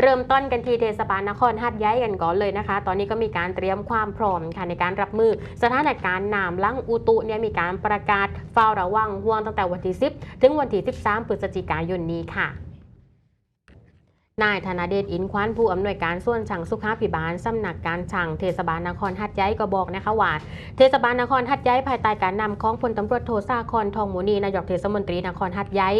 เริ่มต้นกันที่เทศบาลนครหัดใหญ่กันก่อนเลยนะคะ ตอนนี้ก็มีการเตรียมความพร้อมค่ะในการรับมือ สถานการณ์น้ำลังอุตุเนี่ยมีการประกาศเฝ้าระวังห่วงตั้งแต่วันที่ 10 ถึงวันที่ 13พฤศจิกายนนี้ค่ะ นายธนเดชอินควันผู้อำนวยการส่วนช่างสุขาพิบาลสำนักการช่างเทศบาลนครหัดใหญ่ก็บอกนะคะว่า เทศบาลนครหัดใหญ่ภายใต้การนำของพลตำรวจโทสาครทองมูนีนายกเทศมนตรีนครหัดใหญ่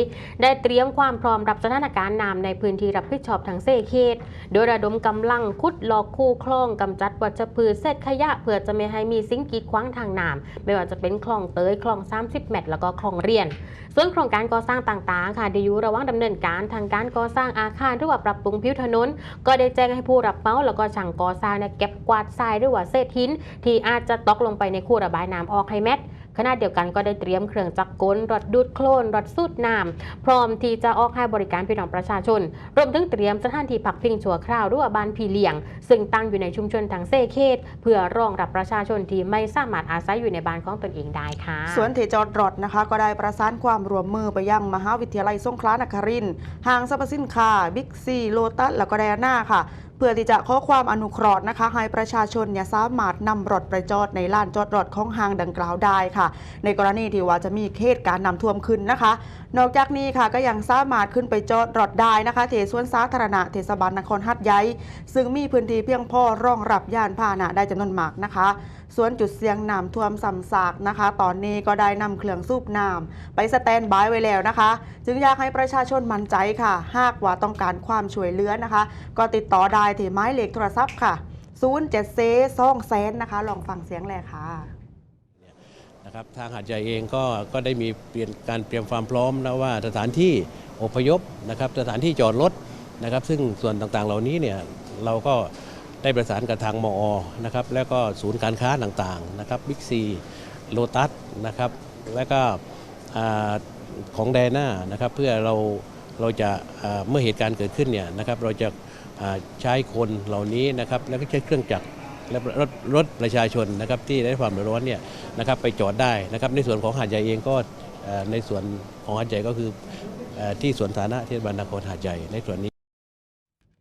ได้เตรียมความพร้อมรับสถานการณ์น้ำในพื้นที่รับผิดชอบทั้งเซเขตโดยระดมกำลังคุดลอกคู่คลองกำจัดวัชพืชเศษขยะเพื่อจะไม่ให้มีสิ่งกีดขวางทางน้ำไม่ว่าจะเป็นคลองเตยคลอง 30 เมตร แล้วก็คลองเรียน ส่วนโครงการก่อสร้างต่างๆ ค่ะได้อยู่ระหว่างดำเนินการทางการก่อสร้างอาคารหรือว่ารับปรุงผิวถนน ก็ได้แจ้งให้ผู้รับเหมาแล้วก็ช่างก่อสร้างเนี่ยเก็บกวาดทรายหรือว่าเศษหิน ที่อาจจะตกลงไปในคูระบายน้ำออกให้แมท ขณะเดียวกันก็ได้เตรียมเครื่องจักรกลรถดูดโคลนรถสูดน้ำพร้อมที่จะออกให้บริการพี่น้องประชาชน รวมถึงเตรียมสถานที่พักพิงชั่วคราวรือว่าบ้านพี่เลี้ยง ซึ่งตั้งอยู่ในชุมชนทางเซเขตเพื่อรองรับประชาชนที่ไม่สามารถอาศัยอยู่ในบ้านของตนเองได้ค่ะสวนเทจอดรถนะคะ ก็ได้ประสานความร่วมมือไปยังมหาวิทยาลัยสงขลานครินทร์ห้างสรรพสินค้าบิ๊กซีโลตัสแล้วก็ไดอาน่าค่ะ เพื่อที่จะข้อความอนุเคราะห์นะคะ ให้ประชาชนเนี่ยสามารถนำรถไปจอดในลานจอดรถของห้างดังกล่าวได้ค่ะ ในกรณีที่ว่าจะมีเหตุการณ์น้ำท่วมขึ้นนะคะ นอกจากนี้ค่ะก็ยังสามารถขึ้นไปจอดรถได้นะคะเทส่วนสาธารณะเทศบาลนครหัดใหญ่ซึ่งมีพื้นที่เพียงพอรองรับยานพาหนะได้จำนวนมากนะคะ ส่วนจุดเสี่ยงน้ำท่วมซ้ำซากนะคะ ตอนนี้ก็ได้นำเครื่องสูบน้ำไปสแตนบายไว้แล้วนะคะ จึงอยากให้ประชาชนมั่นใจค่ะ หากว่าต้องการความช่วยเหลือนะคะ ก็ติดต่อได้ที่หมายเลขโทรศัพท์ค่ะ0 7เซซ่องแสนนะคะ ลองฟังเสียงเลยค่ะนะครับทางหาดใหญ่เองก็ก็ได้มีเปลี่ยนการเตรียมความพร้อมนะว่าสถานที่อพยพนะครับ สถานที่จอดรถนะครับ ซึ่งส่วนต่างๆเหล่านี้เนี่ยเราก็ ได้ประสานกับทางมอนะครับแล้วก็ศูนย์การค้าต่างๆนะครับบิ๊กซีโลตัสนะครับแล้วก็ของแดน่านะครับเพื่อเราเราจะเมื่อเหตุการณ์เกิดขึ้นเนี่ยนะครับเราจะใช้คนเหล่านี้นะครับแล้วก็ใช้เครื่องจักรและรถรถประชาชนนะครับที่ได้ความเดือดร้อนเนี่ยนะครับไปจอดได้นะครับในส่วนของหาดใหญ่เองก็ในส่วนของหาดใหญ่ก็คือที่สวนสาธารณะเทศบาลนครหาดใหญ่ในส่วนนี้